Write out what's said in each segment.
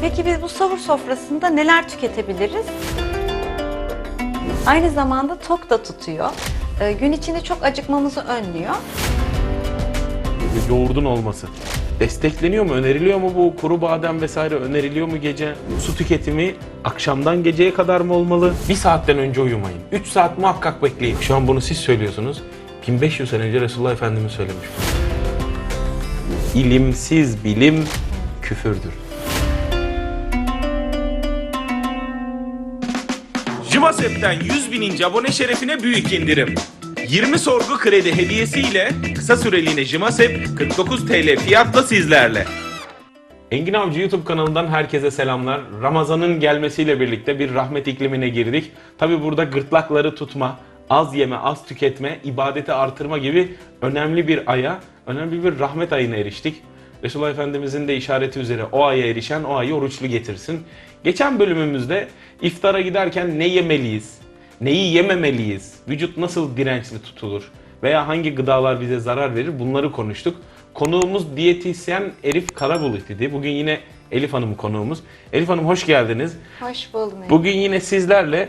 Peki biz bu sahur sofrasında neler tüketebiliriz? Aynı zamanda tok da tutuyor. Ee, Gün içinde çok acıkmamızı önlüyor. Yoğurdun olması. Destekleniyor mu, öneriliyor mu bu kuru badem vesaire öneriliyor mu gece? Su tüketimi akşamdan geceye kadar mı olmalı? Bir saatten önce uyumayın. 3 saat muhakkak bekleyin. Şu an bunu siz söylüyorsunuz. 1500 sene önce Resulullah Efendimiz söylemiş. İlimsiz bilim küfürdür. Jimasep'ten 100 bininci abone şerefine büyük indirim. 20 sorgu kredi hediyesiyle kısa süreliğine Jimasep 49 TL fiyatla sizlerle. Engin Avcı YouTube kanalından herkese selamlar. Ramazan'ın gelmesiyle birlikte bir rahmet iklimine girdik. Tabi burada gırtlakları tutma, az yeme, az tüketme, ibadeti artırma gibi önemli bir aya, önemli bir rahmet ayına eriştik. Resulullah Efendimizin de işareti üzere o aya erişen o ayı oruçlu getirsin. Geçen bölümümüzde iftara giderken ne yemeliyiz, neyi yememeliyiz, vücut nasıl dirençli tutulur veya hangi gıdalar bize zarar verir bunları konuştuk. Konuğumuz diyetisyen Elif Karabulut idi. Bugün yine Elif Hanım konuğumuz. Elif Hanım hoş geldiniz. Hoş buldum. Bugün yine sizlerle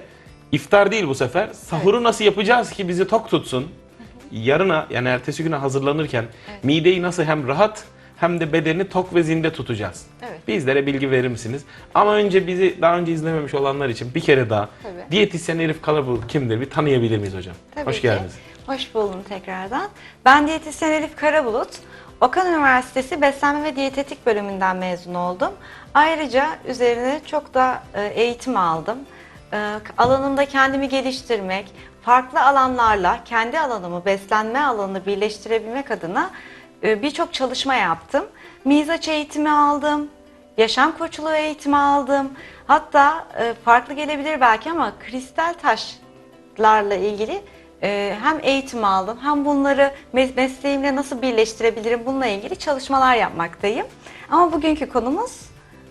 iftar değil bu sefer. Sahuru nasıl yapacağız ki bizi tok tutsun? Yarına yani ertesi güne hazırlanırken mideyi nasıl hem rahat hem de bedeni tok ve zinde tutacağız. Evet. Bizlere bilgi verir misiniz? Ama önce bizi daha önce izlememiş olanlar için bir kere daha Tabii. diyetisyen Elif Karabulut kimdir? Bir tanıyabilir miyiz hocam? Tabii hoş ki. geldiniz. Hoş buldum tekrardan. Ben diyetisyen Elif Karabulut. Okan Üniversitesi Beslenme ve Diyetetik bölümünden mezun oldum. Ayrıca üzerine çok da e, eğitim aldım. E, Alanımda kendimi geliştirmek, farklı alanlarla kendi alanımı, beslenme alanını birleştirebilmek adına e, birçok çalışma yaptım. Mizaç eğitimi aldım, yaşam koçluğu eğitimi aldım. Hatta e, farklı gelebilir belki ama kristal taşlarla ilgili e, hem eğitim aldım hem bunları mes- mesleğimle nasıl birleştirebilirim bununla ilgili çalışmalar yapmaktayım. Ama bugünkü konumuz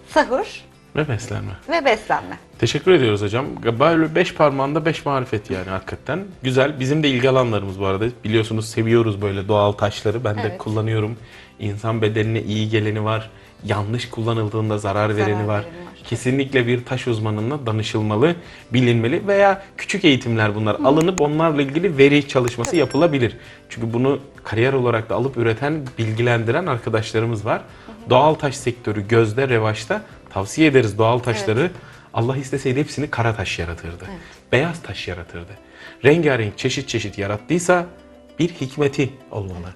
sahur Ve beslenme. ve beslenme. Teşekkür ediyoruz hocam. Böyle beş parmağında beş marifet yani hakikaten. Güzel. Bizim de ilgi alanlarımız bu arada. Biliyorsunuz seviyoruz böyle doğal taşları. Ben de Evet. kullanıyorum. İnsan bedenine iyi geleni var. Yanlış kullanıldığında zarar, vereni var. var. Kesinlikle bir taş uzmanına danışılmalı, bilinmeli veya küçük eğitimler bunlar alınıp onlarla ilgili veri çalışması yapılabilir. Çünkü bunu kariyer olarak da alıp üreten, bilgilendiren arkadaşlarımız var. Doğal taş sektörü gözde, revaçta tavsiye ederiz doğal taşları. Allah isteseydi hepsini kara taş yaratırdı. Beyaz taş yaratırdı. Rengarenk çeşit çeşit yarattıysa bir hikmeti olmalı.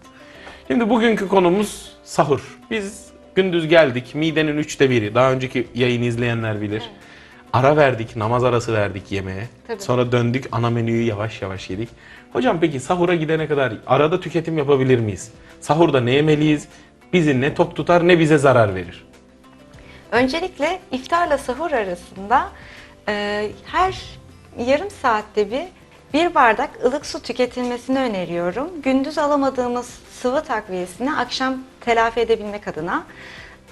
Şimdi bugünkü konumuz sahur. Biz gündüz geldik, midenin üçte biri. Daha önceki yayını izleyenler bilir. Ara verdik, namaz arası verdik yemeğe. Tabii. Sonra döndük, ana menüyü yavaş yavaş yedik. Hocam peki sahura gidene kadar arada tüketim yapabilir miyiz? Sahurda ne yemeliyiz? Bizi ne tok tutar ne bize zarar verir? Öncelikle iftarla sahur arasında e, her yarım saatte bir bir bardak ılık su tüketilmesini öneriyorum. Gündüz alamadığımız sıvı takviyesini akşam telafi edebilmek adına.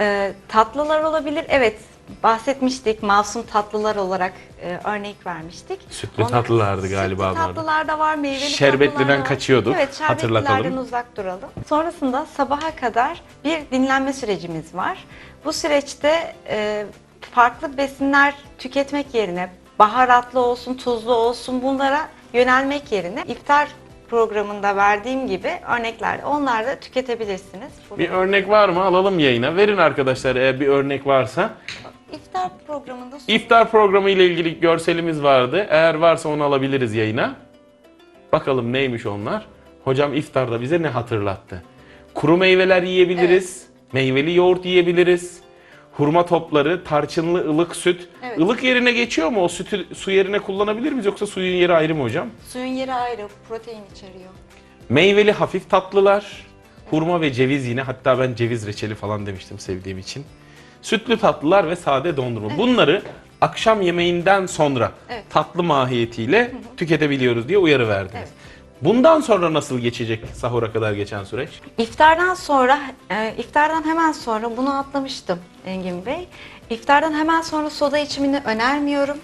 E, tatlılar olabilir. Evet bahsetmiştik masum tatlılar olarak e, örnek vermiştik. Sütlü Onu- tatlılardı galiba Sütlü tatlılar da var, meyveli Şerbetliden kaçıyorduk, Evet, şerbetlilerden uzak duralım. Sonrasında sabaha kadar bir dinlenme sürecimiz var. Bu süreçte e, farklı besinler tüketmek yerine baharatlı olsun, tuzlu olsun bunlara yönelmek yerine iftar programında verdiğim gibi örnekler onlar da tüketebilirsiniz. Bir örnek var mı? Alalım yayına. Verin arkadaşlar eğer bir örnek varsa. İftar programında İftar programı ile ilgili görselimiz vardı. Eğer varsa onu alabiliriz yayına. Bakalım neymiş onlar. Hocam iftarda bize ne hatırlattı? Kuru meyveler yiyebiliriz. Meyveli yoğurt yiyebiliriz. Hurma topları, tarçınlı ılık süt. Evet. Ilık yerine geçiyor mu? O sütü su yerine kullanabilir miyiz yoksa suyun yeri ayrı mı hocam? suyun yeri ayrı, protein içeriyor. Meyveli hafif tatlılar. Hurma ve ceviz yine. Hatta ben ceviz reçeli falan demiştim sevdiğim için. Sütlü tatlılar ve sade dondurma. Bunları akşam yemeğinden sonra Evet. tatlı mahiyetiyle tüketebiliyoruz diye uyarı verdiniz. Evet. Bundan sonra nasıl geçecek sahura kadar geçen süreç? İftardan sonra, e, iftardan hemen sonra bunu atlamıştım Engin Bey. İftardan hemen sonra soda içimini önermiyorum.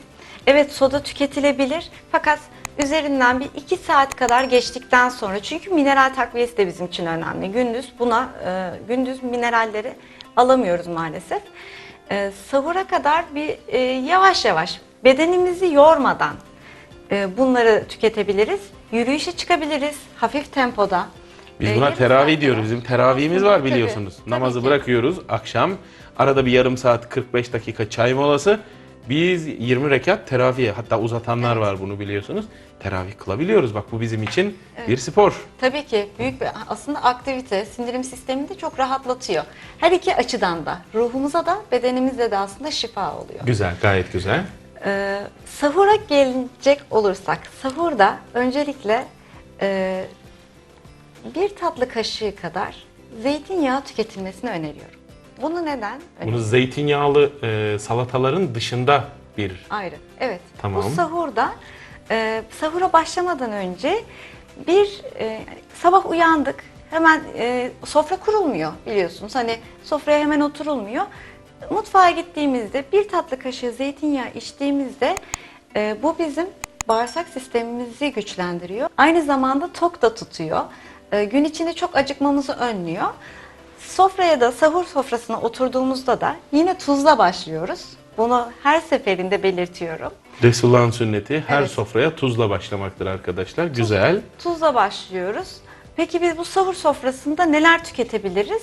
Evet soda tüketilebilir fakat üzerinden bir iki saat kadar geçtikten sonra çünkü mineral takviyesi de bizim için önemli. Gündüz buna, e, gündüz mineralleri alamıyoruz maalesef. e, sahura kadar bir e, yavaş yavaş bedenimizi yormadan bunları tüketebiliriz. Yürüyüşe çıkabiliriz hafif tempoda. Biz E, buna teravih diyoruz. Bizim teravihimiz var Tabii, biliyorsunuz. tabii Namazı ki. bırakıyoruz akşam. Arada bir yarım saat 45 dakika çay molası. Biz 20 rekat teravih hatta uzatanlar var bunu biliyorsunuz. Teravih kılabiliyoruz. Bak bu bizim için bir spor. Tabii ki büyük bir aslında aktivite sindirim sistemini de çok rahatlatıyor. Her iki açıdan da ruhumuza da bedenimize de aslında şifa oluyor. Güzel, gayet güzel. Ee, sahura gelecek olursak, sahurda öncelikle e, bir tatlı kaşığı kadar zeytinyağı tüketilmesini öneriyorum. Bunu neden? Bunu zeytinyağlı e, salataların dışında bir Ayrı. Evet. Tamam. Bu sahurda e, sahura başlamadan önce bir e, sabah uyandık. Hemen e, sofra kurulmuyor biliyorsunuz. Hani sofraya hemen oturulmuyor. Mutfağa gittiğimizde bir tatlı kaşığı zeytinyağı içtiğimizde e, bu bizim bağırsak sistemimizi güçlendiriyor. Aynı zamanda tok da tutuyor. E, gün içinde çok acıkmamızı önlüyor. Sofraya da sahur sofrasına oturduğumuzda da yine tuzla başlıyoruz. Bunu her seferinde belirtiyorum. Resulullah'ın sünneti her Evet. sofraya tuzla başlamaktır arkadaşlar. Güzel. Tuzla başlıyoruz. Peki biz bu sahur sofrasında neler tüketebiliriz?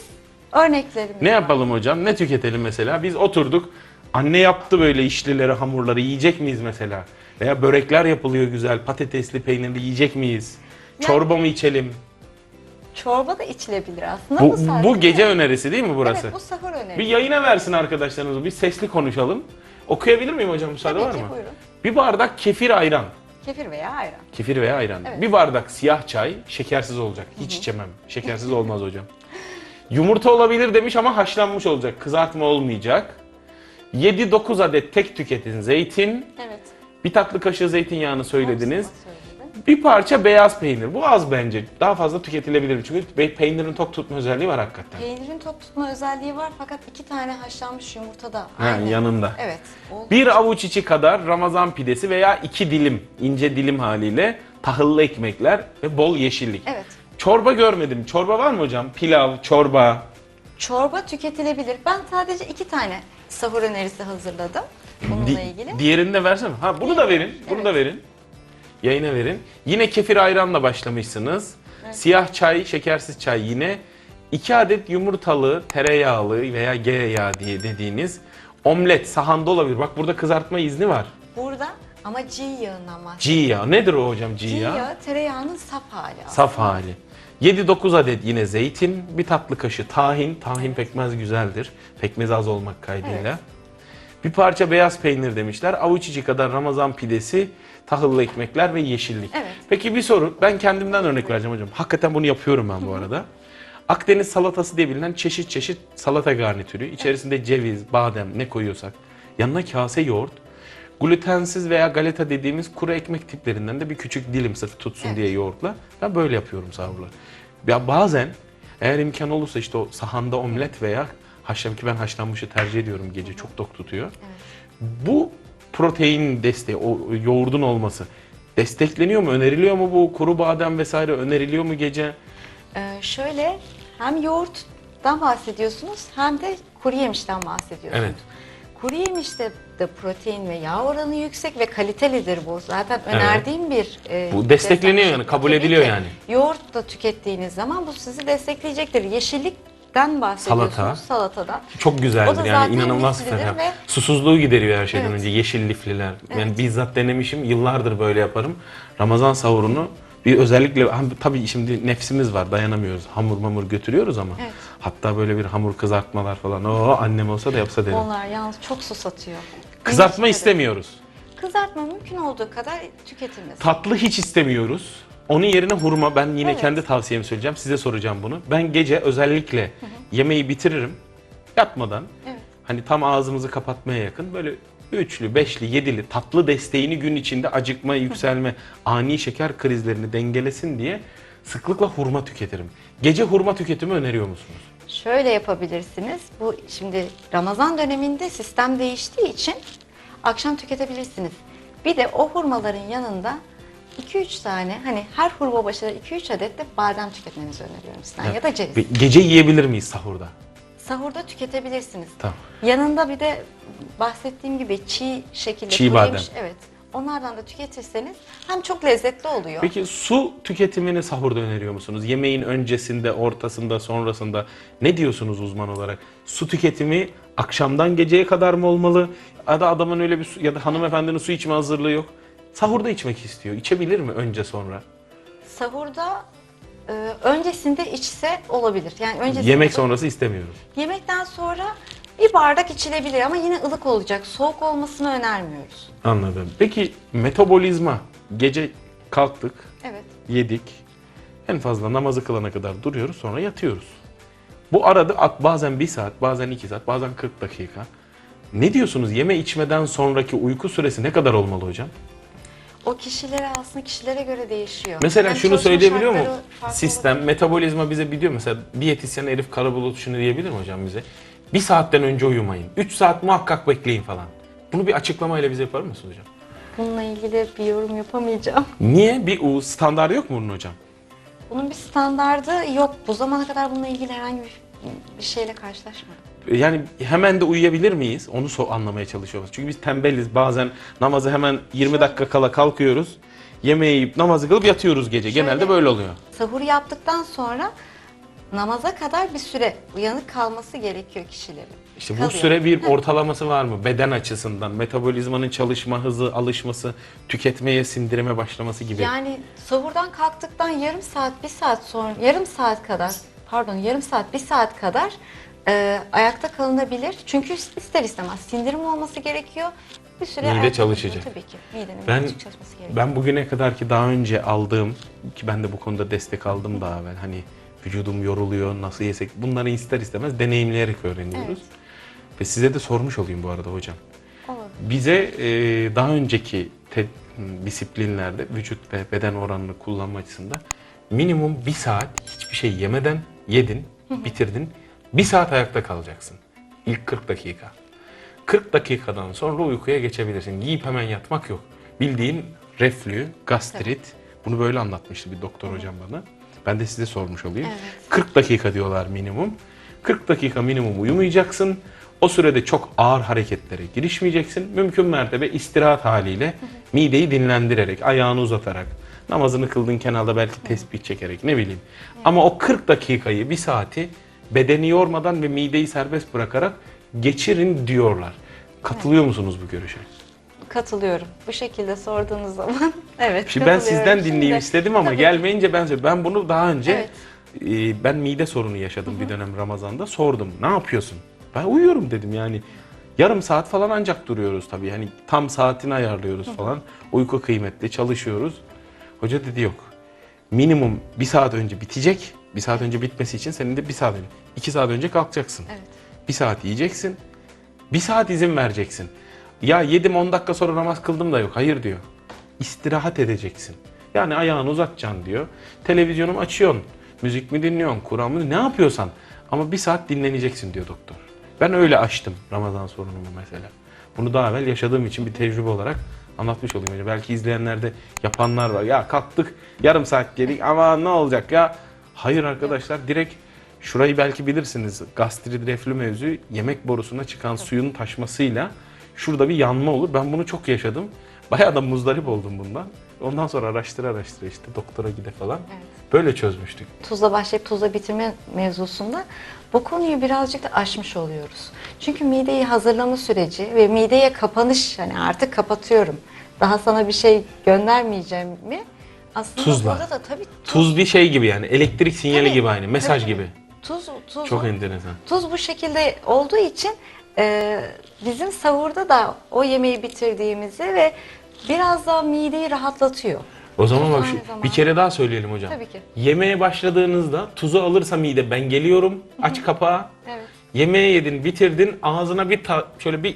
Örneklerimiz Ne yapalım hocam? Ne tüketelim mesela? Biz oturduk. Anne yaptı böyle işlileri, hamurları. Yiyecek miyiz mesela? Veya börekler yapılıyor güzel. Patatesli, peynirli yiyecek miyiz? Ya- Çorba mı içelim? Çorba da içilebilir aslında. Bu, bu gece önerisi değil mi burası? Evet bu sahur öneri. Bir yayına versin arkadaşlarınız. Bir sesli konuşalım. Okuyabilir miyim hocam? Müsaade Tabii var ki, mı? buyurun. Bir bardak kefir ayran. Kefir veya ayran. Kefir veya ayran. Evet. Bir bardak siyah çay, şekersiz olacak. Hiç içemem. Şekersiz olmaz hocam. Yumurta olabilir demiş ama haşlanmış olacak. Kızartma olmayacak. 7-9 adet tek tüketin zeytin. Evet. Bir tatlı kaşığı zeytinyağını söylediniz. Bir parça beyaz peynir. Bu az bence. Daha fazla tüketilebilir. Çünkü peynirin tok tutma özelliği var hakikaten. Peynirin tok tutma özelliği var fakat iki tane haşlanmış yumurta da Ha, aynı. yanında. Evet. oldu. Bir avuç içi kadar Ramazan pidesi veya iki dilim, ince dilim haliyle tahıllı ekmekler ve bol yeşillik. Evet. Çorba görmedim. Çorba var mı hocam? Pilav, çorba. Çorba tüketilebilir. Ben sadece iki tane sahur önerisi hazırladım bununla Di- ilgili. Diğerini de versene. Ha bunu da verin. Bunu da verin. Yayına verin. Yine kefir ayranla başlamışsınız. Siyah çay, şekersiz çay yine. 2 adet yumurtalı, tereyağlı veya G yağı diye dediğiniz omlet sahanda olabilir. Bak burada kızartma izni var. Burada ama G yağından bahsediyorum. G yağı. Nedir o hocam G G yağı? yağı tereyağının saf hali aslında. Saf hali. 7-9 adet yine zeytin, bir tatlı kaşığı tahin. Tahin pekmez güzeldir. Pekmez az olmak kaydıyla. Evet. Bir parça beyaz peynir demişler. Avuç içi kadar Ramazan pidesi, tahıllı ekmekler ve yeşillik. Evet. Peki bir soru. Ben kendimden örnek vereceğim hocam. Hakikaten bunu yapıyorum ben bu arada. Akdeniz salatası diye bilinen çeşit çeşit salata garnitürü. İçerisinde ceviz, badem ne koyuyorsak. Yanına kase yoğurt. Glutensiz veya galeta dediğimiz kuru ekmek tiplerinden de bir küçük dilim sırf tutsun Evet. diye yoğurtla. Ben böyle yapıyorum sahurlar. Ya bazen eğer imkan olursa işte o sahanda omlet veya haşlam ki ben haşlanmışı tercih ediyorum gece çok tok tutuyor. Bu protein desteği, o yoğurdun olması destekleniyor mu, öneriliyor mu bu kuru badem vesaire öneriliyor mu gece? Ee, şöyle hem yoğurttan bahsediyorsunuz hem de kuru yemişten bahsediyorsunuz. Evet. Kuru yemişte de protein ve yağ oranı yüksek ve kalitelidir bu. Zaten önerdiğim bir e, Bu destekleniyor yani, kabul Tabii ediliyor ki. yani. Yoğurt da tükettiğiniz zaman bu sizi destekleyecektir. Yeşillikten bahsediyorsunuz. Salata. Salatadan. Çok O güzeldir da yani zaten inanılmaz liflidir ferah. ve- Susuzluğu gideriyor her şeyden Evet. önce yeşil lifliler. Yani bizzat denemişim yıllardır böyle yaparım. Ramazan sahurunu bir özellikle tabii şimdi nefsimiz var dayanamıyoruz. Hamur mamur götürüyoruz ama. Evet. Hatta böyle bir hamur kızartmalar falan. O annem olsa da yapsa derim. Onlar yalnız çok susatıyor. Kızartma istemiyoruz. Kızartma mümkün olduğu kadar tüketilmesi. Tatlı hiç istemiyoruz. Onun yerine hurma. Ben yine Evet. kendi tavsiyemi söyleyeceğim. Size soracağım bunu. Ben gece özellikle yemeği bitiririm. Yatmadan. Evet. Hani tam ağzımızı kapatmaya yakın böyle üçlü, beşli, yedili tatlı desteğini gün içinde acıkma, yükselme, ani şeker krizlerini dengelesin diye sıklıkla hurma tüketirim. Gece hurma tüketimi öneriyor musunuz? Şöyle yapabilirsiniz. Bu şimdi Ramazan döneminde sistem değiştiği için akşam tüketebilirsiniz. Bir de o hurmaların yanında 2-3 tane hani her hurma başına 2-3 adet de badem tüketmenizi öneriyorum sizden ya da ceviz. Gece yiyebilir miyiz sahurda? Sahurda tüketebilirsiniz. Tamam. Yanında bir de bahsettiğim gibi çiğ şekilde Çiğ kuru yemiş- badem. evet. Onlardan da tüketirseniz hem çok lezzetli oluyor. Peki su tüketimini sahurda öneriyor musunuz? Yemeğin öncesinde, ortasında, sonrasında ne diyorsunuz uzman olarak? Su tüketimi akşamdan geceye kadar mı olmalı? Ya da adamın öyle bir su, ya da hanımefendinin su içme hazırlığı yok. Sahurda içmek istiyor. İçebilir mi önce sonra? Sahurda e, öncesinde içse olabilir. Yani öncesinde Yemek sonrası istemiyoruz. Yemekten sonra bir bardak içilebilir ama yine ılık olacak. Soğuk olmasını önermiyoruz. Anladım. Peki metabolizma gece kalktık, Evet. yedik. En fazla namazı kılana kadar duruyoruz sonra yatıyoruz. Bu arada at- bazen bir saat, bazen iki saat, bazen 40 dakika. Ne diyorsunuz? Yeme içmeden sonraki uyku süresi ne kadar olmalı hocam? O kişilere aslında kişilere göre değişiyor. Mesela Yani şunu çalışma söyleyebiliyor mu? şartları farklı Sistem, metabolizma bize biliyor. Mesela diyetisyen Elif Karabulut şunu diyebilir mi hocam bize? Bir saatten önce uyumayın. 3 saat muhakkak bekleyin falan. Bunu bir açıklamayla bize yapar mısınız hocam? Bununla ilgili bir yorum yapamayacağım. Niye? Bir u standartı yok mu bunun hocam? Bunun bir standardı yok. Bu zamana kadar bununla ilgili herhangi bir, bir şeyle karşılaşmadım. Yani hemen de uyuyabilir miyiz? Onu so anlamaya çalışıyoruz. Çünkü biz tembeliz. Bazen namazı hemen 20 dakika kala kalkıyoruz. Yemeği yiyip namazı kılıp yatıyoruz gece. Genelde Şöyle- böyle oluyor. Sahur yaptıktan sonra namaza kadar bir süre uyanık kalması gerekiyor kişilerin. İşte bu Kalıyor. süre bir ortalaması var mı? Beden açısından, metabolizmanın çalışma hızı, alışması, tüketmeye, sindirime başlaması gibi. Yani sahurdan kalktıktan yarım saat, bir saat sonra, yarım saat kadar, pardon yarım saat, bir saat kadar e, ayakta kalınabilir. Çünkü ister istemez sindirim olması gerekiyor. Bir süre Mide ayakta çalışacak. Tabii ki. Midenin Ben birazcık çalışması gerekiyor. ben bugüne kadar ki daha önce aldığım ki ben de bu konuda destek aldım daha evvel. Hani vücudum yoruluyor, nasıl yesek bunları ister istemez deneyimleyerek öğreniyoruz. Ve size de sormuş olayım bu arada hocam. Olur. Bize e, daha önceki te- disiplinlerde vücut ve beden oranını kullanma açısından minimum bir saat hiçbir şey yemeden yedin, bitirdin. Bir saat ayakta kalacaksın. İlk 40 dakika. 40 dakikadan sonra uykuya geçebilirsin. Yiyip hemen yatmak yok. Bildiğin reflü, gastrit. Bunu böyle anlatmıştı bir doktor hocam bana. Ben de size sormuş olayım. Evet. 40 dakika diyorlar minimum. 40 dakika minimum uyumayacaksın. O sürede çok ağır hareketlere girişmeyeceksin. Mümkün mertebe istirahat haliyle mideyi dinlendirerek, ayağını uzatarak, namazını kıldığın kenarda belki tesbih çekerek ne bileyim. Ama o 40 dakikayı, bir saati bedeni yormadan ve mideyi serbest bırakarak geçirin diyorlar. Katılıyor musunuz bu görüşe? Katılıyorum. Bu şekilde sorduğunuz zaman evet Şimdi ben katılıyorum. sizden dinleyeyim Şimdi- istedim ama Tabii. gelmeyince ben ben bunu daha önce Evet. e, ben mide sorunu yaşadım bir dönem Ramazan'da sordum. Ne yapıyorsun? Ben uyuyorum dedim yani. Yarım saat falan ancak duruyoruz tabii. Hani tam saatini ayarlıyoruz falan. Uyku kıymetli çalışıyoruz. Hoca dedi yok. Minimum bir saat önce bitecek. Bir saat önce bitmesi için senin de bir saat önce, iki saat önce kalkacaksın. Evet. Bir saat yiyeceksin. Bir saat izin vereceksin. Ya yedim 10 dakika sonra namaz kıldım da yok. Hayır diyor. İstirahat edeceksin. Yani ayağını uzatacaksın diyor. Televizyonumu açıyorsun. Müzik mi dinliyorsun? Kur'an mı? Ne yapıyorsan. Ama bir saat dinleneceksin diyor doktor. Ben öyle açtım Ramazan sorunumu mesela. Bunu daha evvel yaşadığım için bir tecrübe olarak anlatmış olayım. Belki izleyenlerde yapanlar var. Ya kalktık yarım saat gedik ama ne olacak ya? Hayır arkadaşlar direkt Şurayı belki bilirsiniz. Gastrit reflü mevzu yemek borusuna çıkan suyun taşmasıyla şurada bir yanma olur. Ben bunu çok yaşadım. Bayağı da muzdarip oldum bundan. Ondan sonra araştıra araştıra işte doktora gide falan. Evet. Böyle çözmüştük. tuzla başlayıp tuzla bitirme mevzusunda bu konuyu birazcık da aşmış oluyoruz. Çünkü mideyi hazırlama süreci ve mideye kapanış hani artık kapatıyorum. Daha sana bir şey göndermeyeceğim mi? Aslında Tuzla. burada da tabii tuz, Tuz bir şey gibi yani elektrik sinyali Tabii, gibi aynı mesaj tabii. gibi. tuz, tuz, Çok enteresan. tuz bu şekilde olduğu için e, bizim sahurda da o yemeği bitirdiğimizi ve biraz daha mideyi rahatlatıyor. O zaman bak aynı şu, zamanda- bir kere daha söyleyelim hocam. Tabii ki. Yemeğe başladığınızda tuzu alırsa mide ben geliyorum aç kapağı. Evet. Yemeği yedin bitirdin ağzına bir ta- şöyle bir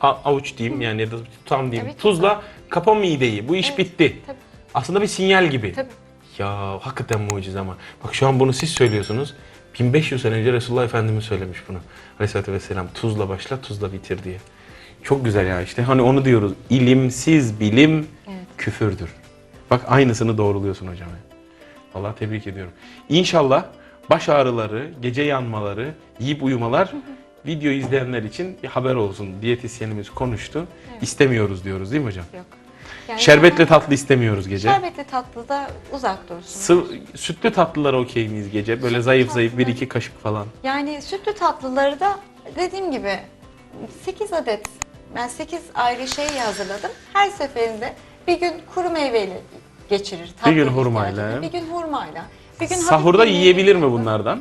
a- avuç diyeyim yani ya da tutam diyeyim. Evet, Tuzla kapa mideyi bu iş bitti. tabii. Aslında bir sinyal gibi. Tabii. Ya hakikaten mucize ama. Bak şu an bunu siz söylüyorsunuz. 1500 sene önce Resulullah Efendimiz söylemiş bunu. Aleyhisselatü Vesselam tuzla başla tuzla bitir diye. Çok güzel ya işte hani onu diyoruz. İlimsiz bilim Evet. küfürdür. Bak aynısını doğruluyorsun hocam. Vallahi tebrik ediyorum. İnşallah baş ağrıları, gece yanmaları, yiyip uyumalar video izleyenler için bir haber olsun. Diyetisyenimiz konuştu. İstemiyoruz diyoruz değil mi hocam? Yok. Yani Şerbetli tatlı istemiyoruz gece. Şerbetli tatlı da uzak dursun. Sıv, sütlü tatlılara okey miyiz gece? Böyle Sütlü zayıf zayıf bir iki kaşık falan. Yani sütlü tatlıları da dediğim gibi 8 adet, ben 8 ayrı şey hazırladım. Her seferinde bir gün kuru meyveyle geçirir. tatlı gün ihtiyacını, hurmayla. Bir gün hurmayla. Bir gün Sahurda bir yiyebilir mi bunlardan?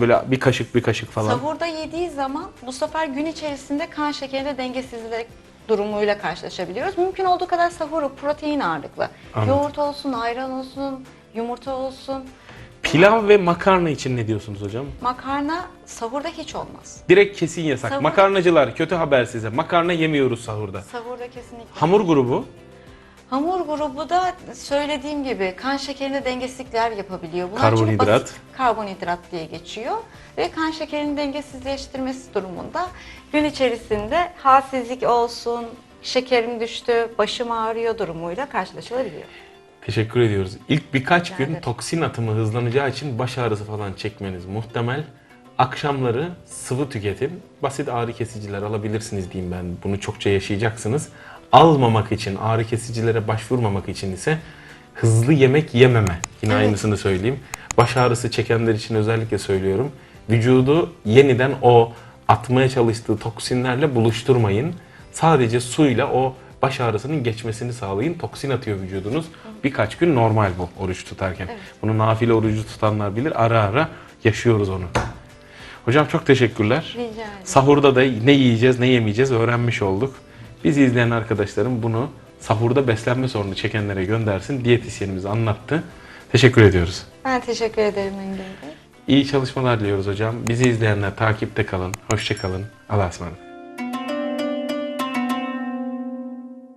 Böyle bir kaşık bir kaşık falan. Sahurda yediği zaman bu sefer gün içerisinde kan şekerinde dengesizlik durumuyla karşılaşabiliyoruz. Mümkün olduğu kadar sahuru protein ağırlıklı. Anladım. Yoğurt olsun, ayran olsun, yumurta olsun. Pilav ve makarna için ne diyorsunuz hocam? Makarna sahurda hiç olmaz. Direkt kesin yasak. Sahur- Makarnacılar kötü haber size. Makarna yemiyoruz sahurda. Sahurda kesinlikle. Hamur grubu Hamur grubu da söylediğim gibi kan şekerinde dengesizlikler yapabiliyor. Bunlar Karbonhidrat. basit karbonhidrat diye geçiyor. Ve kan şekerinin dengesizleştirmesi durumunda gün içerisinde halsizlik olsun, şekerim düştü, başım ağrıyor durumuyla karşılaşılabiliyor. Teşekkür ediyoruz. İlk birkaç Rica gün ederim. toksin atımı hızlanacağı için baş ağrısı falan çekmeniz muhtemel. Akşamları sıvı tüketin. Basit ağrı kesiciler alabilirsiniz diyeyim ben. Bunu çokça yaşayacaksınız. Almamak için, ağrı kesicilere başvurmamak için ise hızlı yemek yememe. Yine Evet. aynısını söyleyeyim. Baş ağrısı çekenler için özellikle söylüyorum. Vücudu yeniden o atmaya çalıştığı toksinlerle buluşturmayın. Sadece suyla o baş ağrısının geçmesini sağlayın. Toksin atıyor vücudunuz. Birkaç gün normal bu oruç tutarken. Evet. Bunu nafile orucu tutanlar bilir. Ara ara yaşıyoruz onu. Hocam çok teşekkürler. Rica ederim. Sahurda da ne yiyeceğiz, ne yemeyeceğiz öğrenmiş olduk. Bizi izleyen arkadaşlarım bunu sahurda beslenme sorunu çekenlere göndersin. Diyetisyenimiz anlattı. Teşekkür ediyoruz. Ben teşekkür ederim Engin Bey. İyi çalışmalar diliyoruz hocam. Bizi izleyenler takipte kalın. Hoşça kalın. Allah'a ısmarladık.